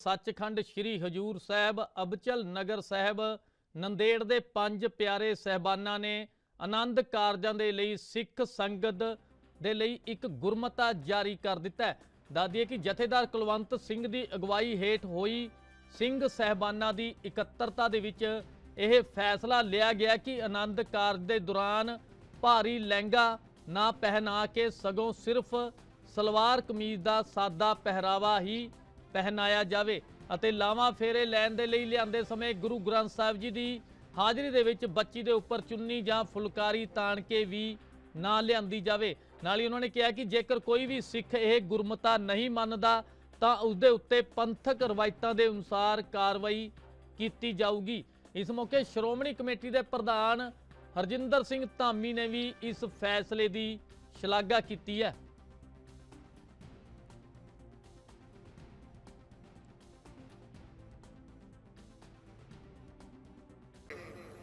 ਸੱਚਖੰਡ ਸ੍ਰੀ ਹਜੂਰ ਸਾਹਿਬ ਅਬਚਲ ਨਗਰ ਸਾਹਿਬ, ਨੰਦੇੜ ਦੇ ਪੰਜ ਪਿਆਰੇ ਸਹਿਬਾਨਾਂ ਨੇ ਆਨੰਦ ਕਾਰਜਾਂ ਦੇ ਲਈ ਸਿੱਖ ਸੰਗਤ ਦੇ ਲਈ ਇੱਕ ਗੁਰਮਤਾ ਜਾਰੀ ਕਰ ਦਿੱਤਾ ਹੈ। ਕਿ ਜਥੇਦਾਰ ਕੁਲਵੰਤ ਸਿੰਘ ਦੀ ਅਗਵਾਈ ਹੇਠ ਹੋਈ ਸਿੰਘ ਸਹਿਬਾਨਾਂ ਦੀ ਇਕੱਤਰਤਾ ਦੇ ਵਿੱਚ ਇਹ ਫੈਸਲਾ ਲਿਆ ਗਿਆ ਕਿ ਆਨੰਦ ਕਾਰਜ ਦੇ ਦੌਰਾਨ ਭਾਰੀ ਲਹਿੰਗਾ ਨਾ ਪਹਿਨਾ ਕੇ ਸਗੋਂ ਸਿਰਫ ਸਲਵਾਰ ਕਮੀਜ਼ ਦਾ ਸਾਦਾ ਪਹਿਰਾਵਾ ਹੀ ਪਹਿਨਾਇਆ ਜਾਵੇ ਅਤੇ ਲਾਵਾਂ ਫੇਰੇ ਲੈਣ ਦੇ ਲਈ ਲਿਆਂਦੇ ਸਮੇਂ ਗੁਰੂ ਗ੍ਰੰਥ ਸਾਹਿਬ ਜੀ ਦੀ ਹਾਜ਼ਰੀ ਦੇ ਵਿੱਚ ਬੱਚੀ ਦੇ ਉੱਪਰ ਚੁੰਨੀ ਜਾਂ ਫੁਲਕਾਰੀ ਤਾਣ ਕੇ ਵੀ ਨਾ ਲਿਆਂਦੀ ਜਾਵੇ। ਨਾਲ ਹੀ ਉਹਨਾਂ ਨੇ ਕਿਹਾ ਕਿ ਜੇਕਰ ਕੋਈ ਵੀ ਸਿੱਖ ਇਹ ਗੁਰਮਤਾ ਨਹੀਂ ਮੰਨਦਾ, ਤਾਂ ਉਸ ਦੇ ਉੱਤੇ ਪੰਥਕ ਰਵਾਇਤਾਂ ਦੇ ਅਨੁਸਾਰ ਕਾਰਵਾਈ ਕੀਤੀ ਜਾਊਗੀ। ਇਸ ਮੌਕੇ ਸ਼੍ਰੋਮਣੀ ਕਮੇਟੀ ਦੇ ਪ੍ਰਧਾਨ ਹਰਜਿੰਦਰ ਸਿੰਘ ਧਾਮੀ ਨੇ ਵੀ ਇਸ ਫੈਸਲੇ ਦੀ ਸ਼ਲਾਘਾ ਕੀਤੀ ਹੈ।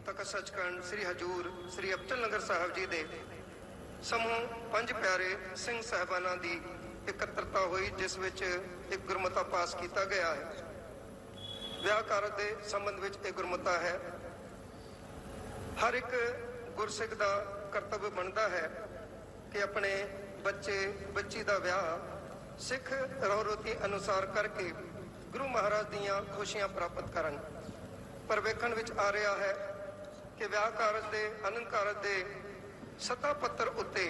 ਤਖਤ ਸੱਚਖੰਡ ਸ੍ਰੀ ਹਜੂਰ ਸ੍ਰੀ ਅਬਚਲ ਨਗਰ ਸਾਹਿਬ ਜੀ ਦੇ ਸਮੂਹ ਪੰਜ ਪਿਆਰੇ ਸਿੰਘ ਸਾਹਿਬਾਨਾਂ ਦੀ ਇਕੱਤਰਤਾ ਹੋਈ, ਜਿਸ ਵਿੱਚ ਇੱਕ ਗੁਰਮਤਾ ਪਾਸ ਕੀਤਾ ਗਿਆ ਹੈ। ਵਿਆਹ ਕਾਰਜ ਦੇ ਸੰਬੰਧ ਵਿੱਚ ਇਹ ਗੁਰਮਤਾ ਹੈ। ਹਰ ਇੱਕ ਗੁਰਸਿੱਖ ਦਾ ਕਰਤੱਵ ਬਣਦਾ ਹੈ ਕਿ ਆਪਣੇ ਬੱਚੇ, ਬੱਚੀ ਦਾ ਵਿਆਹ ਸਿੱਖ ਰਹੁ-ਰੀਤੀ ਅਨੁਸਾਰ ਕਰਕੇ ਗੁਰੂ ਮਹਾਰਾਜ ਦੀਆਂ ਖੁਸ਼ੀਆਂ ਪ੍ਰਾਪਤ ਕਰਨ। ਪਰ ਵੇਖਣ ਵਿੱਚ ਆ ਰਿਹਾ ਹੈ ਕਿ ਵਿਆਹ ਕਾਰਜ ਦੇ ਅਨੰਦ ਕਾਰਜ ਦੇ ਸੱਤਾ ਪੱਤਰ ਉੱਤੇ,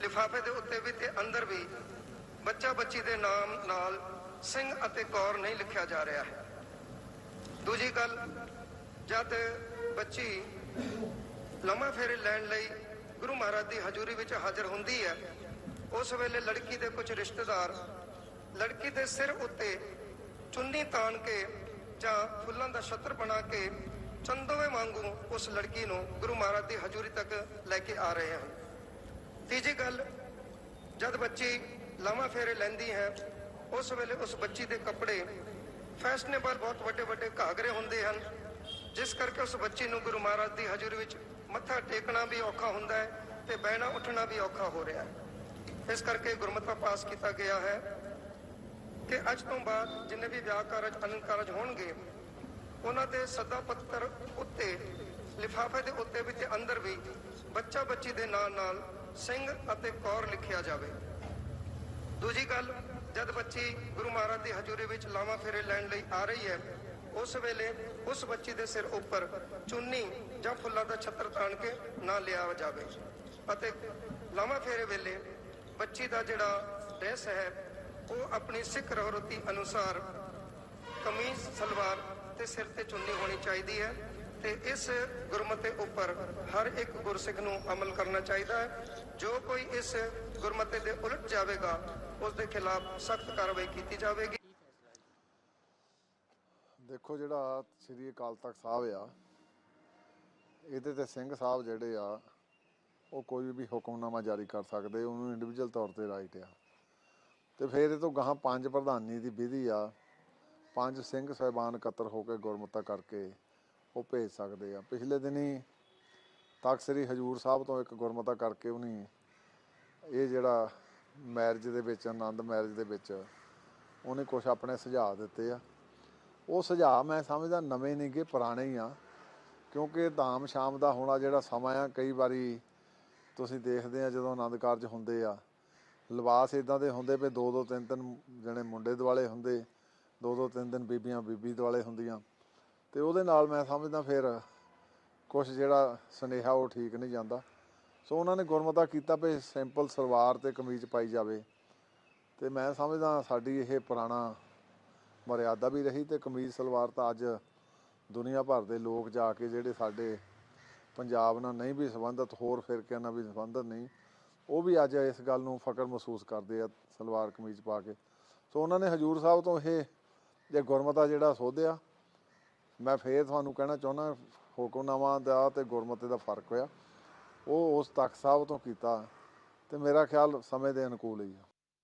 ਲਿਫਾਫੇ ਦੇ ਉੱਤੇ ਵੀ ਤੇ ਅੰਦਰ ਵੀ ਬੱਚਾ ਬੱਚੀ ਦੇ ਨਾਮ ਨਾਲ ਸਿੰਘ ਅਤੇ ਕੌਰ ਨਹੀਂ ਲਿਖਿਆ ਜਾ ਰਿਹਾ ਹੈ। ਦੂਜੀ ਗੱਲ, ਜਦ ਬੱਚੀ ਲੰਮਾ ਫੇਰੇ ਲੈਣ ਲਈ ਗੁਰੂ ਮਹਾਰਾਜ ਦੀ ਹਜ਼ੂਰੀ ਵਿੱਚ ਹਾਜ਼ਰ ਹੁੰਦੀ ਹੈ, ਉਸ ਵੇਲੇ ਲੜਕੀ ਦੇ ਕੁਝ ਰਿਸ਼ਤੇਦਾਰ ਲੜਕੀ ਦੇ ਸਿਰ ਉੱਤੇ ਚੁੰਨੀ ਤਾਣ ਕੇ ਜਾਂ ਫੁੱਲਾਂ ਦਾ ਛੱਤਰ ਬਣਾ ਕੇ ਚੰਦੋਵੇਂ ਵਾਂਗੂ ਉਸ ਲੜਕੀ ਨੂੰ ਗੁਰੂ ਮਹਾਰਾਜ ਦੀ ਹਜ਼ੂਰੀ ਤੱਕ ਲੈ ਕੇ ਆ ਰਹੇ ਹਨ। ਤੀਜੀ ਗੱਲ, ਜਦ ਬੱਚੀ ਲਾਵਾਂ ਫੇਰੇ ਲੈਂਦੀ ਹੈ, ਉਸ ਵੇਲੇ ਉਸ ਬੱਚੀ ਦੇ ਕੱਪੜੇ ਫੈਸ਼ਨੇਬਲ ਬਹੁਤ ਵੱਡੇ ਵੱਡੇ ਘਾਗਰੇ ਹੁੰਦੇ ਹਨ, ਜਿਸ ਕਰਕੇ ਉਸ ਬੱਚੀ ਨੂੰ ਗੁਰੂ ਮਹਾਰਾਜ ਦੀ ਹਜ਼ੂਰੀ ਵਿੱਚ ਮੱਥਾ ਟੇਕਣਾ ਵੀ ਔਖਾ ਹੁੰਦਾ ਹੈ ਤੇ ਬਹਿਣਾ ਉੱਠਣਾ ਵੀ ਔਖਾ ਹੋ ਰਿਹਾ ਹੈ। ਇਸ ਕਰਕੇ ਗੁਰਮਤਿ ਪਾਸ ਕੀਤਾ ਗਿਆ ਹੈ ਕਿ ਅੱਜ ਤੋਂ ਬਾਅਦ ਜਿੰਨੇ ਵੀ ਵਿਆਹ ਕਾਰਜ, ਅਨੰਦ ਕਾਰਜ ਹੋਣਗੇ ਉਹਨਾਂ ਦੇ ਸੱਦਾ ਪੱਤਰ ਉੱਤੇ, ਲਿਫਾਫੇ ਦੇ ਉੱਤੇ ਵੀ ਅੰਦਰ ਵੀ ਬੱਚਾ ਬੱਚੀ ਦੇ ਨਾਲ ਨਾਲ ਸਿੰਘ ਅਤੇ ਕੌਰ ਲਿਖਿਆ ਜਾਵੇ। ਦੂਜੀ ਗੱਲ, ਜਦ ਬੱਚੀ ਗੁਰੂ ਮਹਾਰਾਜ ਦੀ ਹਜ਼ੂਰੀ ਵਿੱਚ ਲਾਵਾਂ ਫੇਰੇ ਲੈਣ ਲਈ ਆ ਰਹੀ ਹੈ, ਉਸ ਵੇਲੇ ਉਸ ਬੱਚੀ ਦੇ ਸਿਰ ਉੱਪਰ ਚੁੰਨੀ ਜਾਂ ਫੁੱਲਾਂ ਦਾ ਛੱਤਰ ਤਾਣ ਕੇ ਨਾ ਲਿਆ ਜਾਵੇ ਅਤੇ ਲਾਵਾਂ ਫੇਰੇ ਵੇਲੇ ਬੱਚੀ ਦਾ ਜਿਹੜਾ ਡਰੈਸ ਹੈ, ਉਹ ਆਪਣੀ ਸਿੱਖ ਰਹੁ-ਰੀਤੀ ਅਨੁਸਾਰ ਕਮੀਜ਼, ਸਲਵਾਰ ਤੇ ਸਿਰ ਤੇ ਚੁੰਨੀ ਹੋਣੀ ਚਾਹੀਦੀ ਹੈ ਤੇ ਇਸ ਗੁਰਮਤੇ ਉੱਪਰ ਹਰ ਇੱਕ ਗੁਰਸਿੱਖ ਨੂੰ ਅਮਲ ਕਰਨਾ ਚਾਹੀਦਾ ਹੈ। ਜੋ ਕੋਈ ਇਸ ਗੁਰਮਤੇ ਦੇ ਉਲਟ ਜਾਵੇਗਾ ਉਸ ਦੇ ਖਿਲਾਫ ਸਖਤ ਕਾਰਵਾਈ ਕੀਤੀ ਜਾਵੇਗੀ। ਦੇਖੋ ਜਿਹੜਾ ਸ੍ਰੀ ਅਕਾਲ ਤਖਤ ਸਾਹਿਬ ਆ, ਇਹਦੇ ਤੇ ਸਿੰਘ ਸਾਹਿਬ ਜਿਹੜੇ ਆ, ਉਹ ਕੋਈ ਵੀ ਹੁਕਮਨਾਮਾ ਜਾਰੀ ਕਰ ਸਕਦੇ, ਉਹਨੂੰ ਇੰਡੀਵਿਜੂਅਲ ਤੌਰ ਤੇ ਰਾਈਟ ਆ। ਤੇ ਫਿਰ ਇਹ ਤੋਂ ਗਾਹਾਂ ਪੰਜ ਪ੍ਰਧਾਨੀ ਦੀ ਵਿਧੀ ਆ ਪੰਜ ਸਿੰਘ ਸਾਹਿਬਾਨ ਇਕੱਤਰ ਹੋ ਕੇ ਗੁਰਮਤਾ ਕਰਕੇ ਉਹ ਭੇਜ ਸਕਦੇ ਆ। ਪਿਛਲੇ ਦਿਨੀ ਤਖਤ ਸ੍ਰੀ ਹਜੂਰ ਸਾਹਿਬ ਤੋਂ ਇੱਕ ਗੁਰਮਤਾ ਕਰਕੇ ਉਹਨੇ ਇਹ ਜਿਹੜਾ ਮੈਰਿਜ ਦੇ ਵਿੱਚ, ਆਨੰਦ ਮੈਰਿਜ ਦੇ ਵਿੱਚ ਉਹਨੇ ਕੁਝ ਆਪਣੇ ਸੁਝਾਅ ਦਿੱਤੇ ਆ। ਉਹ ਸੁਝਾਅ ਮੈਂ ਸਮਝਦਾ ਨਵੇਂ ਨਹੀਂਗੇ ਪੁਰਾਣੇ ਹੀ ਆ, ਕਿਉਂਕਿ ਧਾਮ ਸ਼ਾਮ ਦਾ ਹੋਣਾ ਜਿਹੜਾ ਸਮਾਂ ਆ, ਕਈ ਵਾਰੀ ਤੁਸੀਂ ਦੇਖਦੇ ਆ ਜਦੋਂ ਆਨੰਦ ਕਾਰਜ ਹੁੰਦੇ ਆ, ਲਿਬਾਸ ਇਦਾਂ ਦੇ ਹੁੰਦੇ ਵੀ ਦੋ ਦੋ ਤਿੰਨ ਤਿੰਨ ਜਣੇ ਮੁੰਡੇ ਦੁਆਲੇ ਹੁੰਦੇ ਦੋ ਦੋ ਤਿੰਨ ਦਿਨ ਬੀਬੀਆਂ, ਬੀਬੀ ਦੁਆਲੇ ਹੁੰਦੀਆਂ। ਤੇ ਉਹਦੇ ਨਾਲ ਮੈਂ ਸਮਝਦਾ ਫਿਰ ਕੁਝ ਜਿਹੜਾ ਸੁਨੇਹਾ ਉਹ ਠੀਕ ਨਹੀਂ ਜਾਂਦਾ। ਸੋ ਉਹਨਾਂ ਨੇ ਗੁਰਮਤਾ ਕੀਤਾ ਵੀ ਸਿੰਪਲ ਸਲਵਾਰ ਤੇ ਕਮੀਜ਼ ਪਾਈ ਜਾਵੇ। ਤੇ ਮੈਂ ਸਮਝਦਾ ਸਾਡੀ ਇਹ ਪੁਰਾਣਾ ਮਰਿਆਦਾ ਵੀ ਰਹੀ ਤੇ ਕਮੀਜ਼, ਸਲਵਾਰ ਤਾਂ ਅੱਜ ਦੁਨੀਆ ਭਰ ਦੇ ਲੋਕ ਜਾ ਕੇ ਜਿਹੜੇ ਸਾਡੇ ਪੰਜਾਬ ਨਾਲ ਨਹੀਂ ਵੀ ਸੰਬੰਧਿਤ, ਹੋਰ ਫਿਰਕਿਆਂ ਨਾਲ ਵੀ ਸੰਬੰਧਿਤ ਨਹੀਂ, ਉਹ ਵੀ ਅੱਜ ਇਸ ਗੱਲ ਨੂੰ ਫਕਰ ਮਹਿਸੂਸ ਕਰਦੇ ਆ ਸਲਵਾਰ ਕਮੀਜ਼ ਪਾ ਕੇ। ਸੋ ਉਹਨਾਂ ਨੇ ਹਜੂਰ ਸਾਹਿਬ ਤੋਂ ਇਹ ਜੇ ਗੁਰਮਤਾ ਜਿਹੜਾ ਸੋਧਿਆ, ਮੈਂ ਫੇਰ ਤੁਹਾਨੂੰ ਕਹਿਣਾ ਚਾਹੁੰਦਾ, ਹੁਕਮਨਾਮਾ ਦਾ ਤੇ ਗੁਰਮਤੇ ਦਾ ਫ਼ਰਕ ਹੋਇਆ। ਉਹ ਉਸ ਤਖਤ ਸਾਹਿਬ ਤੋਂ ਕੀਤਾ ਤੇ ਮੇਰਾ ਖਿਆਲ ਸਮੇਂ ਦੇ ਅਨੁਕੂਲ ਹੀ ਆ।